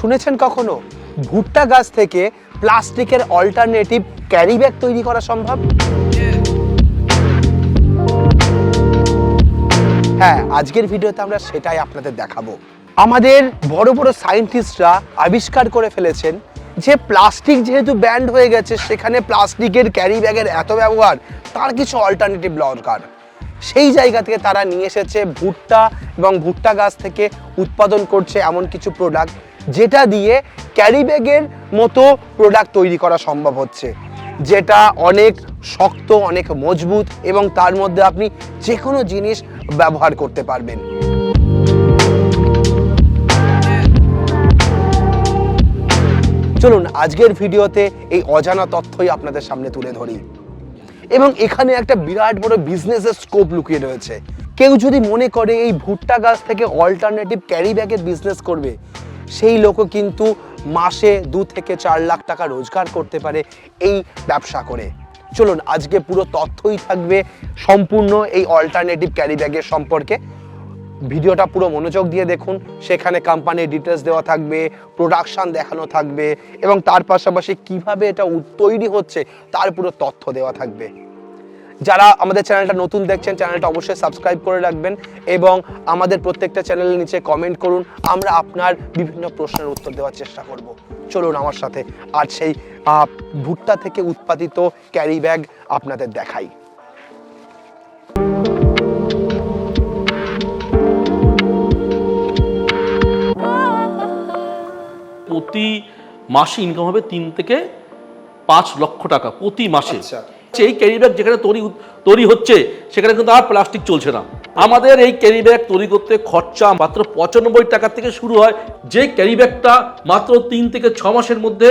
শুনেছেন কখনো? ভুট্টা গাছ থেকে প্লাস্টিকের অল্টারনেটিভ ক্যারি ব্যাগ তৈরি করা সম্ভব? হ্যাঁ আজকের ভিডিওতে আমরা সেটাই আপনাদের দেখাবো। আমাদের বড় বড় সায়েন্টিস্টরা আবিষ্কার করে ফেলেছেন যে প্লাস্টিক যেহেতু ব্যান্ড হয়ে গেছে, সেখানে প্লাস্টিকের ক্যারি ব্যাগের এত ব্যবহার, তার কিছু অল্টারনেটিভ দরকার। সেই জায়গা থেকে তারা নিয়ে এসেছে ভুট্টা এবং ভুট্টা গাছ থেকে উৎপাদন করছে এমন কিছু প্রোডাক্ট যেটা দিয়ে ক্যারি ব্যাগের মতো প্রোডাক্ট তৈরি করা সম্ভব হচ্ছে। যেটা অনেক শক্ত, অনেক মজবুত এবং তার মধ্যে আপনি যে কোনো জিনিস ব্যবহার করতে পারবেন। চলুন, আজকের ভিডিওতে এই অজানা তথ্যই আপনাদের সামনে তুলে ধরি। এবং এখানে একটা বিরাট বড় বিজনেসের স্কোপ লুকিয়ে রয়েছে। কেউ যদি মনে করে এই ভুট্টা গাছ থেকে অল্টারনেটিভ ক্যারি ব্যাগের বিজনেস করবে সেই লোকও কিন্তু মাসে দু থেকে চার লাখ টাকা রোজগার করতে পারে এই ব্যবসা করে। চলুন, আজকে পুরো তথ্যই থাকবে সম্পূর্ণ এই অল্টারনেটিভ ক্যারি ব্যাগের সম্পর্কে। ভিডিওটা পুরো মনোযোগ দিয়ে দেখুন, সেখানে কোম্পানির ডিটেলস দেওয়া থাকবে প্রোডাকশান দেখানো থাকবে, এবং তার পাশাপাশি কীভাবে এটা তৈরি হচ্ছে, তার পুরো তথ্য দেওয়া থাকবে। যারা আমাদের চ্যানেলটা নতুন দেখছেন চ্যানেলটা অবশ্যই সাবস্ক্রাইব করে রাখবেন এবং আমাদের প্রত্যেকটা চ্যানেলের নিচে কমেন্ট করুন। আমরা আপনার বিভিন্ন প্রশ্নের উত্তর দেওয়ার চেষ্টা করব। চলুন আমার সাথে আর সেই ভুট্টা থেকে উৎপাদিত ক্যারি ব্যাগ আপনাদের দেখাই। প্রতি মাসে ইনকাম হবে তিন থেকে পাঁচ লক্ষ টাকা প্রতি মাসে। আচ্ছা। এই ক্যারি ব্যাগ যেখানে তৈরি তৈরি হচ্ছে সেখানে কিন্তু আর প্লাস্টিক চলছে না। আমাদের এই ক্যারি ব্যাগ তৈরি করতে খরচা মাত্র পঁচানব্বই টাকা থেকে শুরু হয়। যে ক্যারি ব্যাগটা মাত্র তিন থেকে ছ মাসের মধ্যে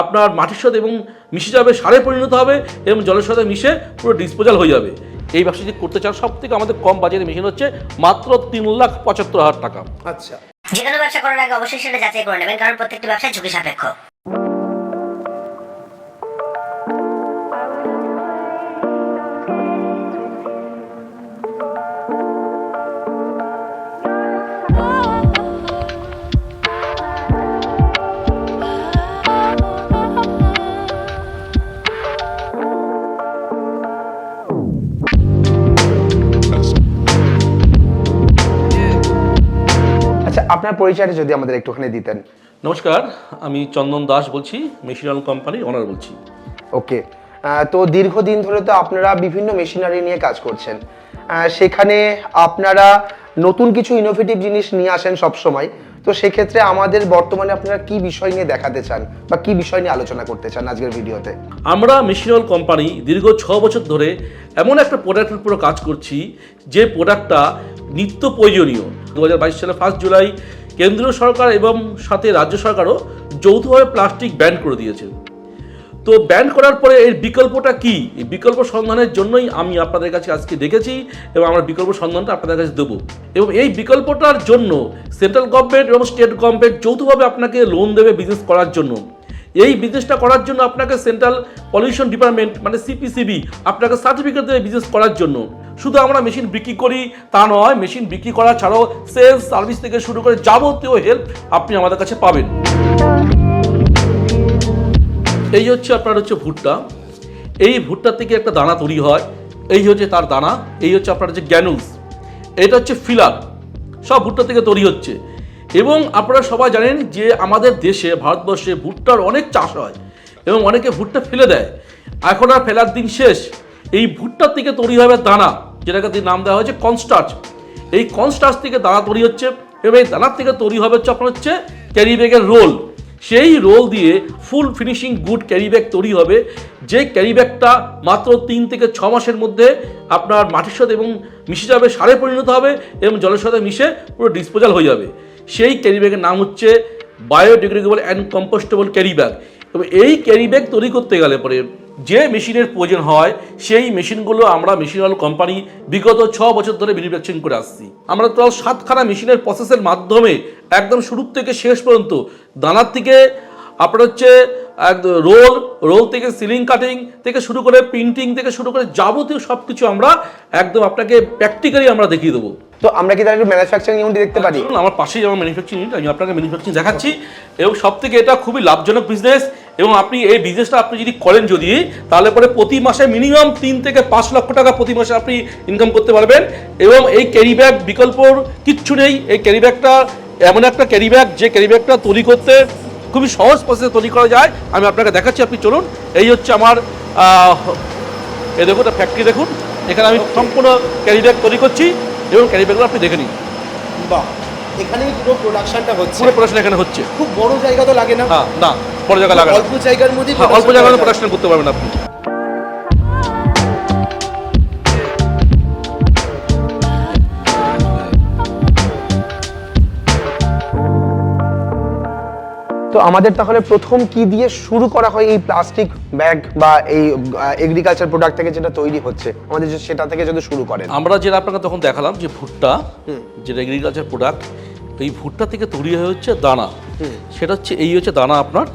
আপনার মাটির সাথে এবং মিশে যাবে সারে পরিণত হবে এবং জলের সাথে মিশে পুরো ডিসপোজাল হয়ে যাবে। এই ব্যবসা যদি করতে চান সব থেকে আমাদের কম বাজারে মেশিন হচ্ছে মাত্র তিন লাখ পঁচাত্তর হাজার টাকা। আচ্ছা। যে কোনো ব্যবসা করার আগে অবশ্যই সেটা যাচাই করে নেবেন কারণ প্রত্যেকটি ব্যবসা ঝুঁকি সাপেক্ষ। পরিচয়টা যদি আমাদের একটুখানি দিতেন। নমস্কার আমি চন্দন দাস বলছি মেশিনাল কোম্পানি ওনার বলছি। ওকে তো দীর্ঘদিন ধরে তো আপনারা বিভিন্ন মেশিনারি নিয়ে কাজ করছেন। সেখানে আপনারা নতুন কিছু ইনোভেটিভ জিনিস নিয়ে আসেন সব সময় তো সেক্ষেত্রে আমাদের বর্তমানে আপনারা কি বিষয় নিয়ে দেখাতে চান বা কি বিষয় নিয়ে আলোচনা করতে চান আজকের ভিডিওতে? আমরা মেশিনাল কোম্পানি দীর্ঘ ছ বছর ধরে এমন একটা প্রোডাক্টের উপর কাজ করছি যে প্রোডাক্টটা নিত্য প্রয়োজনীয়। দু হাজার বাইশ সালে ফার্স্ট জুলাই কেন্দ্রীয় সরকার এবং সাথে রাজ্য সরকারও যৌথভাবে প্লাস্টিক ব্যান করে দিয়েছে। তো ব্যান করার পরে এর বিকল্পটা কি? এই বিকল্প সন্ধানের জন্যই আমি আপনাদের কাছে আজকে দেখেছি এবং আমরা বিকল্প সন্ধানটা আপনাদের কাছে দেবো। এবং এই বিকল্পটার জন্য সেন্ট্রাল গভর্নমেন্ট এবং স্টেট গভর্নমেন্ট যৌথভাবে আপনাকে লোন দেবে বিজনেস করার জন্য। এই বিজনেসটা করার জন্য আপনাকে সেন্ট্রাল পলিউশন ডিপার্টমেন্ট মানে সিপিসিবি আপনাকে সার্টিফিকেট দেবে বিজনেস করার জন্য। শুধু আমরা মেশিন বিক্রি করি তা নয়, মেশিন বিক্রি করা ছাড়াও সেলস, সার্ভিস থেকে শুরু করে যাবতীয় হেল্প আপনি আমাদের কাছে পাবেন। এই হচ্ছে আপনার হচ্ছে ভুট্টা। এই ভুট্টা থেকে একটা দানা তৈরি হয়। এই হচ্ছে তার দানা, এই হচ্ছে আপনার হচ্ছে গ্যানুলস। এটা হচ্ছে ফিলার। সব ভুট্টা থেকে তৈরি হচ্ছে। এবং আপনারা সবাই জানেন যে আমাদের দেশে, ভারতবর্ষে ভুট্টার অনেক চাষ হয় এবং অনেকে ভুট্টা ফেলে দেয়। এখন আর ফেলার দিন শেষ। এই ভুট্টার থেকে তৈরি হবে দানা, যেটাকে নাম দেওয়া হয়েছে কনস্টার্চ। এই কনস্টার্চ থেকে দানা তৈরি হচ্ছে, এবং এই দানার থেকে তৈরি হবে হচ্ছে আপনার হচ্ছে ক্যারি ব্যাগের রোল। সেই রোল দিয়ে full finishing good carry bag তৈরি হবে, যে ক্যারি ব্যাগটা মাত্র তিন থেকে ছ মাসের মধ্যে আপনার মাটির সাথে এবং মিশে যাবে, সারে পরিণত হবে এবং জলের সাথে মিশে পুরো ডিসপোজাল হয়ে যাবে। সেই ক্যারি ব্যাগের নাম হচ্ছে biodegradable and compostable carry bag. তবে এই ক্যারি ব্যাগ তৈরি করতে গেলে পরে যে মেশিনের প্রয়োজন হয় সেই মেশিনগুলো আমরা মেশিনাল কোম্পানি বিগত ছ বছর ধরে ম্যানুফ্যাকচারিং করে আসছি। আমরা তো সাতখানা মেশিনের প্রসেসের মাধ্যমে একদম শুরু থেকে শেষ পর্যন্ত দানার থেকে আপনার হচ্ছে একদম রোল রোল থেকে সিলিং কাটিং থেকে শুরু করে প্রিন্টিং থেকে শুরু করে যাবতীয় সব কিছু আমরা একদম আপনাকে প্র্যাকটিক্যালি আমরা দেখিয়ে দেবো। তো আমরা কি তাহলে একটু ম্যানুফ্যাকচারিং ইউনিট দেখতে পারি? আমার পাশেই আমার ম্যানুফ্যাকচারিং ইউনিট আমি আপনাকে ম্যানুফ্যাকচারিং দেখাচ্ছি। এবং সব থেকে এটা খুবই লাভজনক বিজনেস এবং আপনি এই বিজনেসটা আপনি যদি করেন যদি তাহলে পরে প্রতি মাসে মিনিমাম তিন থেকে পাঁচ লক্ষ টাকা প্রতি মাসে আপনি ইনকাম করতে পারবেন। এবং এই ক্যারি ব্যাগ বিকল্পর কিচ্ছু নেই। এই ক্যারি ব্যাগটা এমন একটা ক্যারি ব্যাগ যে ক্যারি ব্যাগটা তৈরি করতে খুবই সহজ প্রসেসে তৈরি করা যায়। আমি আপনাকে দেখাচ্ছি আপনি চলুন। এই হচ্ছে আমার এই দেখুন ফ্যাক্টরি দেখুন। এখানে আমি সম্পূর্ণ ক্যারি ব্যাগ তৈরি করছি। এবং ক্যারি ব্যাগগুলো আপনি দেখে নিন। বাহ। এখানেই পুরো প্রোডাকশনটা হচ্ছে। পুরো প্রোডাকশন এখানে হচ্ছে। খুব বড় জায়গা তো লাগে না। হ্যাঁ না বড় জায়গা লাগে অল্প জায়গার মধ্যে অল্প জায়গার মধ্যে প্রোডাকশন করতে পারবেন আপনি। তো আমাদের তাহলে প্রথম কি দিয়ে শুরু করা হয় এই প্লাস্টিক ব্যাগ বা এই এগ্রিকালচার প্রোডাক্ট থেকে যেটা তৈরি হচ্ছে? আমাদের সেটা থেকে যদি শুরু করেন। আমরা যেটা আপনাকে তখন দেখালাম যে ভুট্টা যেটা এগ্রিকালচার প্রোডাক্ট এই ভুট্টা থেকে তৈরি হয়ে হচ্ছে দানা। সেটা হচ্ছে এই হচ্ছে দানা আপনার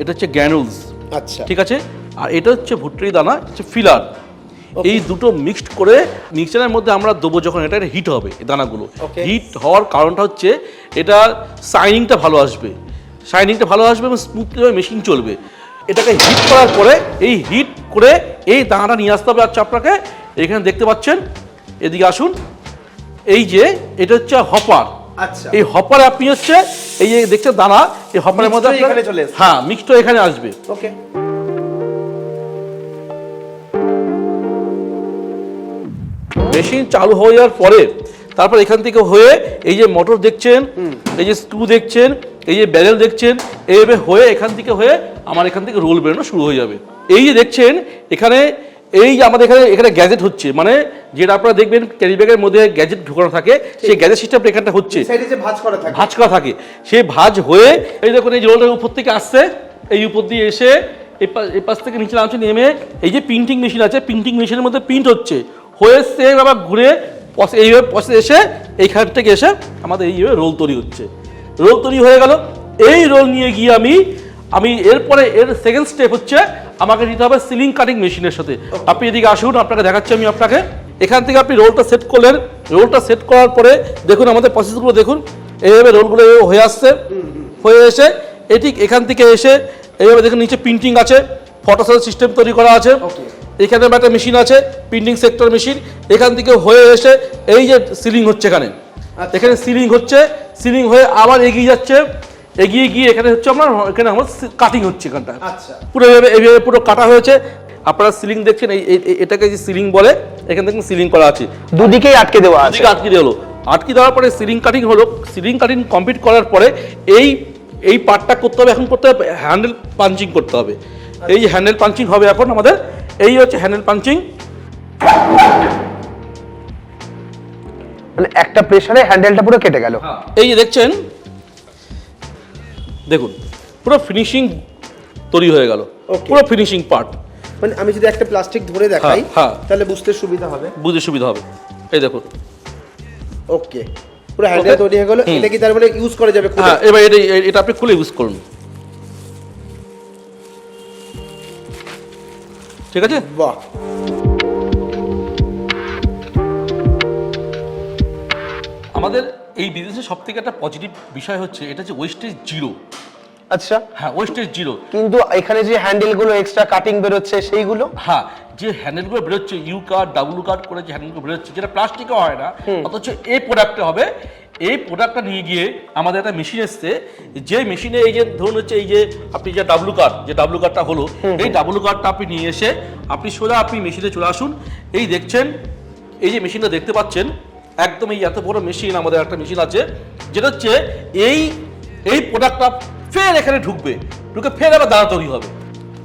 এটা হচ্ছে গ্যানুলস আচ্ছা। ঠিক আছে? আর এটা হচ্ছে ভুট্টারি দানা হচ্ছে ফিলার এই দুটো মিক্সড করে মিক্সচারের মধ্যে আমরা দেবো যখন এটা হিট হবে দানাগুলো। হিট হওয়ার কারণটা হচ্ছে এটা সাইনিংটা ভালো আসবে। শাইনিংটা ভালো আসবে এবং স্মুথভাবে মেশিন চলবে। এটাকে হিট করার পরে এই হিট করে এই দানাটা নিয়ে আসতে হবে আচ্ছা আপনাকে। এখানে দেখতে পাচ্ছেন এদিকে আসুন। এই যে এটা হচ্ছে হপার আচ্ছা। এই হপারে আপনি হচ্ছে এই যে দেখছেন দানা এই হপারের মধ্যে চলে হ্যাঁ মিক্সড এখানে আসবে। ওকে মেশিন চালু হয়ে যাওয়ার পরে তারপর এখান থেকে হয়ে এই যে মোটর দেখছেন এই যে স্ক্রু দেখছেন এই যে ব্যারেল দেখছেন এইভাবে হয়ে এখান থেকে হয়ে আমার এখান থেকে রোল বেরোনো শুরু হয়ে যাবে। এই যে দেখছেন এখানে এই যে আমাদের এখানে এখানে গ্যাজেট হচ্ছে মানে যেটা আপনারা দেখবেন ক্যারি ব্যাগের মধ্যে গ্যাজেট ঢোকানো থাকে সেই গ্যাজেট সিস্টেমটা এখানটা হচ্ছে। ভাঁজ করা থাকে। ভাঁজ করা থাকে। সেই ভাঁজ হয়ে এই দেখুন এই রোলটা উপর থেকে আসছে এই উপর দিয়ে এসে এই পাশ থেকে নিচে নামছে নেমে এই যে প্রিন্টিং মেশিন আছে প্রিন্টিং মেশিনের মধ্যে প্রিন্ট হচ্ছে। হয়ে সেম আবার ঘুরে এইভাবে পসে এসে এইখান থেকে এসে আমাদের এইভাবে রোল তৈরি হচ্ছে। রোল তৈরি হয়ে গেল। এই রোল নিয়ে গিয়ে আমি আমি এরপরে এর সেকেন্ড স্টেপ হচ্ছে আমাকে নিতে হবে সিলিং কাটিং মেশিনের সাথে। আপনি এদিকে আসুন, আপনাকে দেখাচ্ছি আমি আপনাকে। এখান থেকে আপনি রোলটা সেট করলেন। রোলটা সেট করার পরে দেখুন আমাদের প্রসেসগুলো দেখুন। এইভাবে রোলগুলো হয়ে আসছে। হয়ে এসে এটি এখান থেকে এসে এইভাবে দেখুন নিচে প্রিন্টিং আছে। ফটোসেল সিস্টেম তৈরি করা আছে। এখানে একটা মেশিন আছে প্রিন্টিং সেক্টর মেশিন এখান থেকে হয়ে এসে এই যে সিলিং হচ্ছে এখানে। এখানে সিলিং হচ্ছে সিলিং হয়ে আবার এগিয়ে যাচ্ছে এগিয়ে গিয়ে এখানে হচ্ছে আমার এখানে আমার কাটিং হচ্ছে এখানটা। আচ্ছা। পুরো এভাবে এইভাবে পুরো কাটা হয়েছে। আপনারা সিলিং দেখছেন এই এই- এই- এটাকে যে সিলিং বলে এখানে দেখুন সিলিং করা আছে। দুদিকেই আটকে দেওয়া আছে। আটকে দেওয়া হলো। আটকে দেওয়ার পরে সিলিং কাটিং হলো। সিলিং কাটিং কমপ্লিট করার পরে এই এই পার্টটা করতে হবে। এখন করতে হবে হ্যান্ডেল পাঞ্চিং করতে হবে। এই যে হ্যান্ডেল পাঞ্চিং হবে এখন আমাদের এই হচ্ছে হ্যান্ডেল পাঞ্চিং মানে একটা প্রেসারে হ্যান্ডেলটা পুরো কেটে গেল। এই যে দেখছেন দেখুন পুরো ফিনিশিং তৈরি হয়ে গেল. পুরো ফিনিশিং পার্ট মানে আমি যদি একটা প্লাস্টিক ধরে দেখাই হ্যাঁ। তাহলে বুঝতে সুবিধা হবে। বুঝতে সুবিধা হবে। এই দেখুন। ওকে পুরো হ্যান্ডেল তৈরি হয়ে গেল। এটা কি তার মানে ইউজ করা যাবে খুলে? হ্যাঁ এবার এটা এটা আপনি খুলে ইউজ করুন। ঠিক আছে? বাহ। আমাদের এই বিজনেসের সব থেকে একটা পজিটিভ বিষয় হচ্ছে এটা হচ্ছে ওয়েস্টেজ জিরো আচ্ছা। হ্যাঁ ওয়েস্টেজ জিরো কিন্তু এখানে যে হ্যান্ডেলগুলো এক্সট্রা কাটিং বেরোচ্ছে সেইগুলো? হ্যাঁ যে হ্যান্ডেলগুলো বেরোচ্ছে ইউ কার্ড ডাব্লু কার্ড করে যে হ্যান্ডেলগুলো বেরোচ্ছে যেটা প্লাস্টিকে হয় না অথচ এই প্রোডাক্টে হবে। এই প্রোডাক্টটা নিয়ে গিয়ে আমাদের একটা মেশিন এসছে যে মেশিনে এই যে ধরুন হচ্ছে এই যে আপনি যে ডাব্লু কার্ড যে ডাব্লু কার্ডটা হলো এই ডাব্লু কার্ডটা আপনি নিয়ে এসে আপনি সোজা আপনি মেশিনে চলে আসুন। এই দেখছেন এই যে মেশিনটা দেখতে পাচ্ছেন একদম এই এত বড় মেশিন আমাদের একটা মেশিন আছে যেটা হচ্ছে এই এই প্রোডাক্টটা ফের এখানে ঢুকবে। ঢুকে ফের আবার দাঁড়া তৈরি হবে।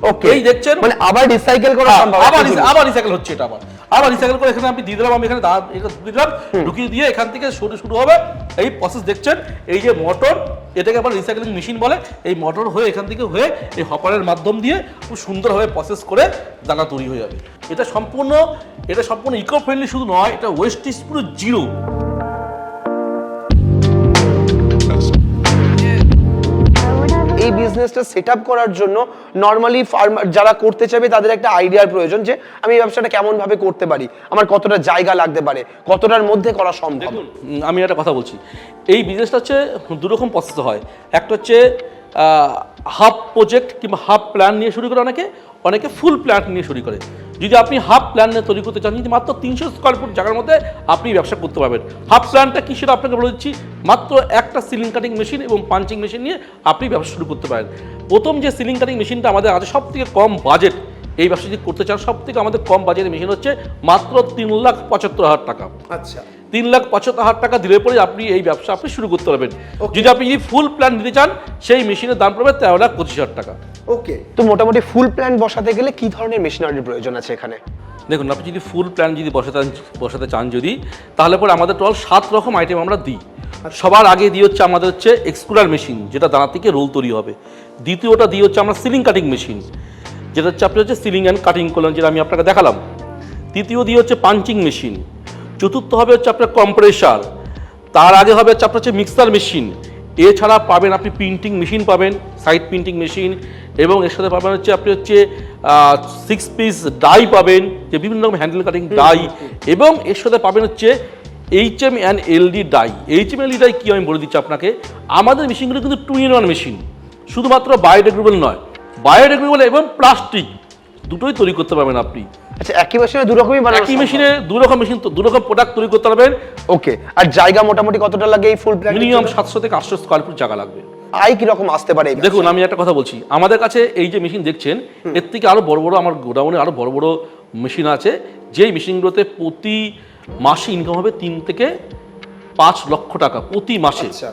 ওকে এই দেখছেন? মানে আবার রিসাইকেল করা হ্যাঁ, আবার আবার রিসাইকেল হচ্ছে এটা আবার। আবার রিসাইকেল করে এখানে আমি দিয়ে দিলাম আমি এখানে এটা ঢুকিয়ে দিলাম ঢুকিয়ে দিয়ে এখান থেকে শুরু শুরু হবে। এই প্রসেস দেখছেন? এই যে মোটর এটাকে আবার রিসাইকেলিং মেশিন বলে। এই মোটর হয়ে এখান থেকে হয়ে এই হপারের মাধ্যম দিয়ে খুব সুন্দরভাবে প্রসেস করে দানা তৈরি হয়ে যাবে। এটা সম্পূর্ণ এটা সম্পূর্ণ ইকো ফ্রেন্ডলি শুধু নয় এটা ওয়েস্টেজ পুরো জিরো এই বিজনেসটা সেট করার জন্য নর্মালি ফার্মার যারা করতে চাইবে তাদের একটা আইডিয়ার প্রয়োজন যে আমি এই ব্যবসাটা কেমনভাবে করতে পারি, আমার কতটা জায়গা লাগতে পারে, কতটার মধ্যে করা সম্ভব? আমি একটা কথা বলছি। এই বিজনেসটা হচ্ছে দুরকম প্রসেস হয়। একটা হচ্ছে হাফ প্রজেক্ট কিংবা হাফ প্ল্যান নিয়ে শুরু করে অনেকে অনেকে ফুল প্ল্যান্ট নিয়ে শুরু করে। যদি আপনি হাফ প্ল্যান নিয়ে তৈরি করতে চান, যদি মাত্র তিনশো স্কোয়ার ফুট জায়গার মধ্যে আপনি ব্যবসা করতে পারবেন। হাফ প্ল্যানটা কী সেটা আপনাকে বলে দিচ্ছি, মাত্র একটা সিলিং কাটিং মেশিন এবং পাঞ্চিং মেশিন নিয়ে আপনি ব্যবসা শুরু করতে পারেন। প্রথম যে সিলিং কাটিং মেশিনটা আমাদের আছে সব থেকে কম বাজেট এই ব্যবসা যদি করতে চান সব থেকে আমাদের কম বাজেটের মেশিন হচ্ছে মাত্র তিন লাখ পঁচাত্তর হাজার টাকা। আচ্ছা। তিন লাখ পঁচাত্তর হাজার টাকা দিলে পরে আপনি এই ব্যবসা আপনি শুরু করতে পারবেন। যদি আপনি যদি ফুল প্ল্যান নিতে চান সেই মেশিনের দাম পড়বে তেরো লাখ পঁচিশ হাজার টাকা। ওকে তো মোটামুটি ফুল প্ল্যান বসাতে গেলে কি ধরনের মেশিনারির প্রয়োজন আছে এখানে? দেখুন আপনি যদি ফুল প্ল্যান যদি বসাতে বসাতে চান যদি তাহলে পরে আমাদের টোটাল সাত রকম আইটেম আমরা দিই। সবার আগে দিয়ে হচ্ছে আমাদের হচ্ছে এক্সকুলার মেশিন যেটা দানা থেকে রোল তৈরি হবে। দ্বিতীয়টা দিয়ে হচ্ছে আমরা সিলিং কাটিং মেশিন যেটা হচ্ছে আপনি হচ্ছে সিলিং অ্যান্ড কাটিং করলেন যেটা আমি আপনাকে দেখালাম। তৃতীয় দিয়ে হচ্ছে পাঞ্চিং মেশিন চতুর্থ হবে হচ্ছে আপনার কম্প্রেসার তার আগে হবে হচ্ছে আপনার হচ্ছে মিক্সার মেশিন এছাড়া পাবেন আপনি প্রিন্টিং মেশিন পাবেন সাইড প্রিন্টিং মেশিন এবং এর সাথে পাবেন হচ্ছে আপনি হচ্ছে সিক্স পিস ডাই পাবেন যে বিভিন্ন রকম হ্যান্ডেল কাটিং ডাই এবং এর সাথে পাবেন হচ্ছে H M and LD die H M LD die কি আমি বলে দিচ্ছি আপনাকে? আমাদের মেশিনগুলো কিন্তু টু ইন ওয়ান মেশিন শুধুমাত্র বায়োডিগ্রেডেবল নয়। বায়োডিগ্রেডেবল এবং প্লাস্টিক। দুটোই তৈরি করতে পারবেন আপনি। আচ্ছা একই মেশিনে দু রকমই একই মেশিনে দু রকম মেশিন দু রকম প্রোডাক্ট তৈরি করতে পারবেন। ওকে আর জায়গা মোটামুটি কতটা লাগে এই ফুল প্ল্যান মিনিমাম সাতশো থেকে আটশো স্কোয়ার ফুট জায়গা লাগবে। আয় কি রকম আসতে পারে দেখুন আমি একটা কথা বলছি। আমাদের কাছে এই যে মেশিন দেখছেন এর থেকে আরও বড় বড় আমার গোডাউনে আরও বড় বড় মেশিন আছে যেই মেশিনগুলোতে প্রতি মাসে ইনকাম হবে তিন থেকে পাঁচ লক্ষ টাকা প্রতি মাসে। আচ্ছা।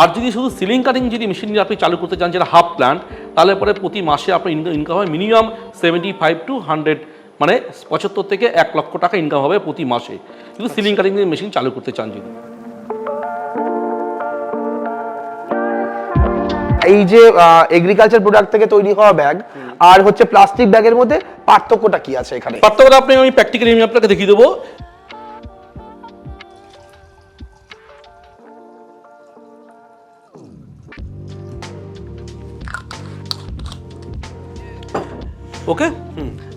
আর যদি শুধু সিলিং কাটিং যদি মেশিন নিয়ে আপনি চালু করতে চান যেটা হাফ প্ল্যান্ট তাহলে পরে প্রতি মাসে আপনার ইনকাম হয় minimum seventy five to hundred মানে পঁচাত্তর থেকে এক লক্ষ টাকা ইনকাম হবে প্রতি মাসে। শুধু সিলিং কাটিং যদি মেশিন চালু করতে চান যদি। এই যে এগ্রিকালচার প্রোডাক্ট থেকে তৈরি হওয়া ব্যাগ আর হচ্ছে প্লাস্টিক ব্যাগের মধ্যে পার্থক্যটা কি আছে এখানে? পার্থক্যটা আপনি আমি প্র্যাকটিক্যালি আমি আপনাকে দেখিয়ে দেবো। ওকে?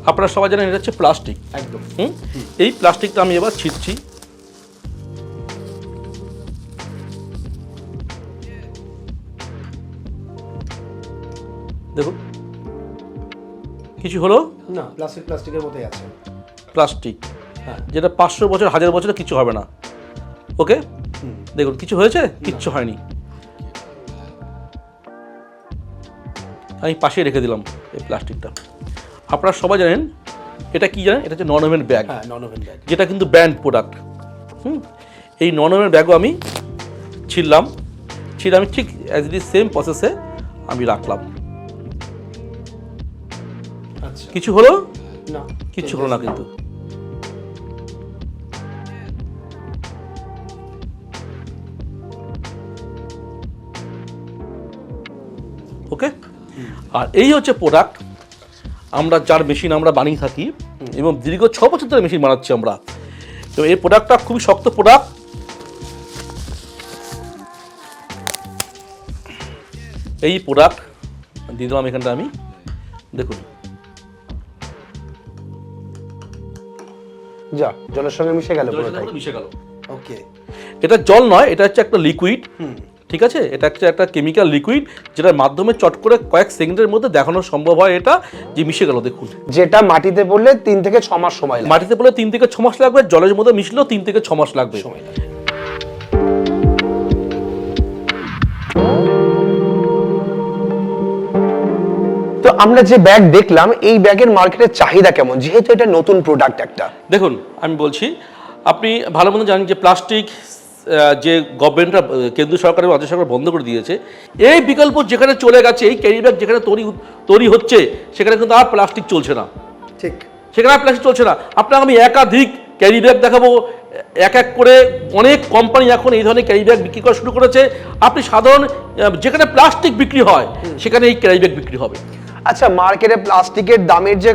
আপনারা সবাই জানেন এটা হচ্ছে প্লাস্টিক। একদম। হুম? এই প্লাস্টিকটা আমি এবার ছিটছি। দেখুন। কিছু হলো? না প্লাস্টিক প্লাস্টিকের মতোই আছে। প্লাস্টিক। হ্যাঁ। যেটা পাঁচশো বছর হাজার বছরে কিছু হবে না। ওকে? দেখুন কিছু হয়েছে? কিচ্ছু হয়নি। আমি পাশে রেখে দিলাম এই প্লাস্টিকটা। আপনারা সবাই জানেন এটা কি জানেন? এটা হচ্ছে নন ওভেন ব্যাগ। হ্যাঁ নন ওভেন ব্যাগ। যেটা কিন্তু ব্র্যান্ড প্রোডাক্ট। হুম? এই নন ওভেন ব্যাগও আমি ছিললাম ছিলে আমি ঠিক অ্যাজ ইট ইজ সেম প্রসেসে আমি রাখলাম। আচ্ছা। কিছু হলো? না। কিছু হলো না কিন্তু। ওকে আর এই হচ্ছে প্রোডাক্ট। আমরা যার মেশিন আমরা বানিয়ে থাকি এবং দীর্ঘ ছ বছর ধরে মেশিন বানাচ্ছি আমরা। তো এই প্রোডাক্টটা খুবই শক্ত প্রোডাক্ট এই প্রোডাক্ট দিয়ে দিলাম এখানটা আমি। দেখুন। যা জলের সঙ্গে মিশে গেল মিশে গেল। ওকে এটা জল নয় এটা হচ্ছে একটা লিকুইড ঠিক আছে? এটা হচ্ছে একটা কেমিক্যাল লিকুইড যেটার মাধ্যমে চট করে কয়েক সেকেন্ডের মধ্যে দেখানো সম্ভব হয় এটা। যে মিশে গেল দেখুন। যেটা মাটিতে পড়লে তিন থেকে ছ মাস সময় লাগে। মাটিতে পড়লে তিন থেকে ছ মাস লাগবে জলের মধ্যে মিশলেও তিন থেকে ছ মাস লাগবে। সময় তো আমরা যে ব্যাগ দেখলাম এই ব্যাগের মার্কেটের চাহিদা কেমন? যেহেতু এটা নতুন প্রোডাক্ট একটা। দেখুন আমি বলছি আপনি ভালো মতো জানেন যে প্লাস্টিক যে গভর্নমেন্টরা কেন্দ্র সরকার এবং রাজ্য সরকার বন্ধ করে দিয়েছে এই বিকল্প যেখানে চলে গেছে এই ক্যারি ব্যাগ যেখানে তৈরি তৈরি হচ্ছে সেখানে কিন্তু আর প্লাস্টিক চলছে না। ঠিক। সেখানে আর প্লাস্টিক চলছে না। আপনাকে আমি একাধিক ক্যারি ব্যাগ দেখাবো। এক এক করে অনেক কোম্পানি এখন এই ধরনের ক্যারি ব্যাগ বিক্রি করা শুরু করেছে। আপনি সাধারণ যেখানে প্লাস্টিক বিক্রি হয় সেখানে এই ক্যারি ব্যাগ বিক্রি হবে। আচ্ছা মার্কেটে প্লাস্টিকের দামের যে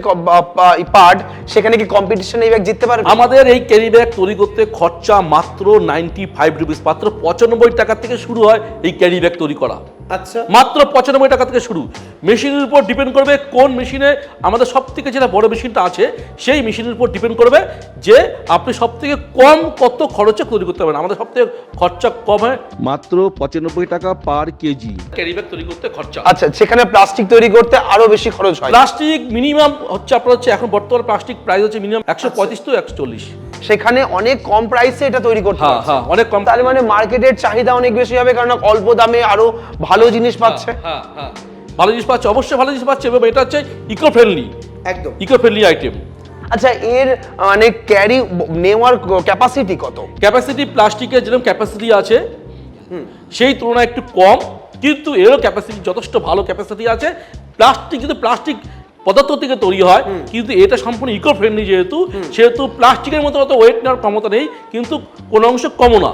পার্ট সেখানে কি কম্পিটিশন এই ব্যাগ জিততে পারবে? আমাদের এই ক্যারি ব্যাগ তৈরি করতে খরচা মাত্র নাইনটি ফাইভ রুপিস মাত্র পঁচানব্বই টাকা থেকে শুরু হয় এই ক্যারি ব্যাগ তৈরি করা। আচ্ছা। মাত্র পঁচানব্বই টাকা থেকে শুরু। মেশিনের উপর ডিপেন্ড করবে কোন মেশিনে আমাদের সব থেকে যেটা বড় মেশিনটা আছে সেই মেশিনের উপর ডিপেন্ড করবে যে আপনি সব থেকে কম কত খরচে তৈরি করতে পারেন আমাদের সব থেকে খরচা কম হয়। মাত্র পঁচানব্বই টাকা পার কেজি। ক্যারি ব্যাগ তৈরি করতে খরচা আচ্ছা সেখানে প্লাস্টিক তৈরি করতে আরও বেশি খরচ হয়। প্লাস্টিক মিনিমাম হচ্ছে আপনার হচ্ছে এখন বর্তমান প্লাস্টিক প্রাইস হচ্ছে মিনিমাম একশো পঁয়ত্রিশ তো একশো চল্লিশ। সেখানে অনেক কম প্রাইসে এটা তৈরি করতে হ্যাঁ পারছে। হ্যাঁ অনেক কম তার মানে মার্কেটের চাহিদা অনেক বেশি হবে কারণ অল্প দামে আরও ভালো জিনিস পাচ্ছে। হ্যাঁ হ্যাঁ ভালো জিনিস পাচ্ছে অবশ্যই ভালো জিনিস পাচ্ছে এবং এটা হচ্ছে ইকো ফ্রেন্ডলি একদম। ইকো ফ্রেন্ডলি আইটেম আচ্ছা এর মানে ক্যারি নেওয়ার ক্যাপাসিটি কত? ক্যাপাসিটি প্লাস্টিকের যেরকম ক্যাপাসিটি আছে সেই তুলনায় একটু কম কিন্তু এরও ক্যাপাসিটি যথেষ্ট ভালো ক্যাপাসিটি আছে। প্লাস্টিক যদি প্লাস্টিক পদার্থ থেকে তৈরি হয় কিন্তু এটা সম্পূর্ণ ইকো ফ্রেন্ডলি যেহেতু সেহেতু প্লাস্টিকের মতো অত ওয়েট নেওয়ার ক্ষমতা নেই কিন্তু কোনো অংশ কমও না।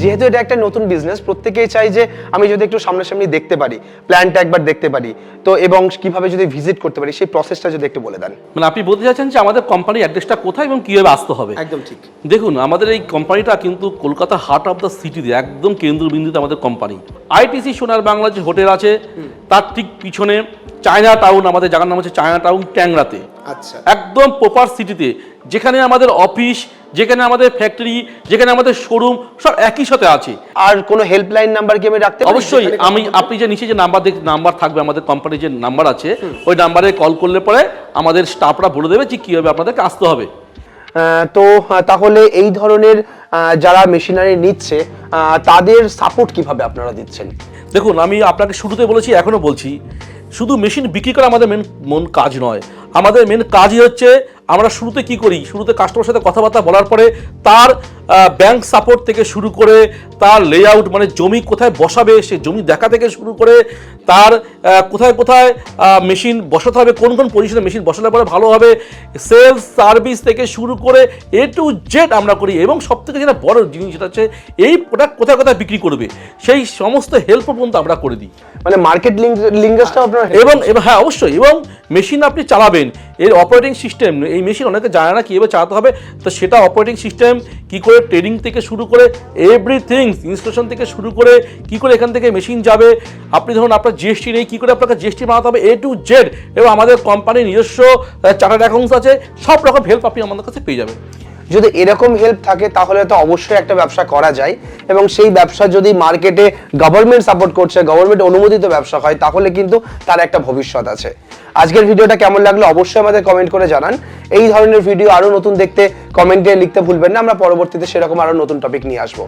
যেহেতু এটা একটা নতুন বিজনেস প্রত্যেকেই চাই যে আমি যদি একটু সামনাসামনি দেখতে পারি প্ল্যানটা একবার দেখতে পারি। তো এবং কীভাবে যদি ভিজিট করতে পারি সেই প্রসেসটা যদি একটু বলে দেন। মানে আপনি বলতে চাচ্ছেন যে আমাদের কোম্পানির অ্যাড্রেসটা কোথায় এবং কীভাবে আসতে হবে? একদম ঠিক। দেখুন আমাদের এই কোম্পানিটা কিন্তু কলকাতা হার্ট অফ দ্য সিটিতে একদম কেন্দ্রবিন্দুতে আমাদের কোম্পানি আইটিসি সোনার বাংলা যে হোটেল আছে তার ঠিক পিছনে চায়না টাউন আমাদের জায়গার নাম হচ্ছে চায়না টাউন ট্যাংরাতে আচ্ছা। একদম প্রপার সিটিতে যেখানে আমাদের অফিস যেখানে আমাদের ফ্যাক্টরি যেখানে আমাদের শোরুম সব একই সাথে আছে। আর কোনো হেল্পলাইন নাম্বার কি আমি রাখতে অবশ্যই আমি আপনি যে নিচে যে নাম্বার দেখ নাম্বার থাকবে আমাদের কোম্পানির যে নাম্বার আছে ওই নাম্বারে কল করলে পরে আমাদের স্টাফরা বলে দেবে যে কীভাবে আপনাদেরকে আসতে হবে। তো তাহলে এই ধরনের যারা মেশিনারি নিচ্ছে তাদের সাপোর্ট কীভাবে আপনারা দিচ্ছেন? দেখুন আমি আপনাকে শুরুতে বলেছি এখনও বলছি শুধু মেশিন বিক্রি করা আমাদের মেন মন কাজ নয়। আমাদের মেন কাজই হচ্ছে আমরা শুরুতে কি করি? শুরুতে কাস্টমার সাথে কথাবার্তা বলার পরে তার ব্যাংক সাপোর্ট থেকে শুরু করে তার লেআউট মানে জমি কোথায় বসাবে সে জমি দেখা থেকে শুরু করে তার কোথায় কোথায় মেশিন বসাতে হবে কোন কোন পজিশনে মেশিন বসালে পরে ভালো হবে সেলস সার্ভিস থেকে শুরু করে এ টু জেড আমরা করি এবং সব থেকে যেটা বড় জিনিস যেটা হচ্ছে এই প্রোডাক্ট কোথায় কোথায় বিক্রি করবে সেই সমস্ত হেল্প পর্যন্ত আমরা করে দিই। মানে মার্কেট লিঙ্কেজটাও আপনারা এবং এবং হ্যাঁ অবশ্যই এবং মেশিন আপনি চালাবেন এর অপারেটিং সিস্টেম এই মেশিন অনেকে জানে না কীভাবে চালাতে হবে তো সেটা অপারেটিং সিস্টেম কি করে ট্রেনিং থেকে শুরু করে এভরিথিং ইনস্টলেশন থেকে শুরু করে কি করে এখান থেকে মেশিন যাবে, আপনি ধরুন আপনার জিএসটি নেই, কি করে আপনাকে জিএসটি বানাতে হবে এ টু জেড এবং আমাদের কোম্পানির নিজস্ব চার্টার্ড অ্যাকাউন্টস আছে, সব রকম হেল্প আপনি আমাদের কাছে পেয়ে যাবেন। যদি এরকম হেল্প থাকে, তাহলে তো অবশ্যই একটা ব্যবসা করা যায়, এবং সেই ব্যবসা যদি মার্কেটে গভর্নমেন্ট সাপোর্ট করছে গভর্নমেন্ট অনুমোদিত ব্যবসা হয়, তাহলে কিন্তু তার একটা ভবিষ্যৎ আছে। আজকের ভিডিওটা কেমন লাগল অবশ্যই আমাদের কমেন্ট করে জানান। এই ধরনের ভিডিও আরও নতুন দেখতে কমেন্টে লিখতে ভুলবেন না। আমরা পরবর্তীতে সেরকম আরও নতুন টপিক নিয়ে আসব।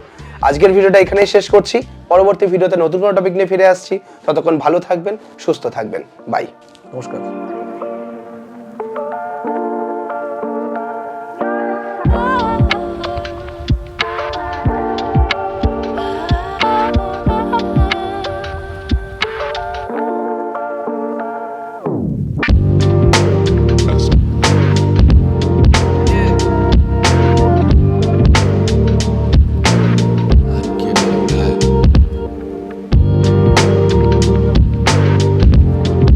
আজকের ভিডিওটা এখানেই শেষ করছি। পরবর্তী ভিডিওতে নতুন কোনো টপিক নিয়ে ফিরে আসছি। ততক্ষণ ভালো থাকবেন, সুস্থ থাকবেন। বাই নমস্কার।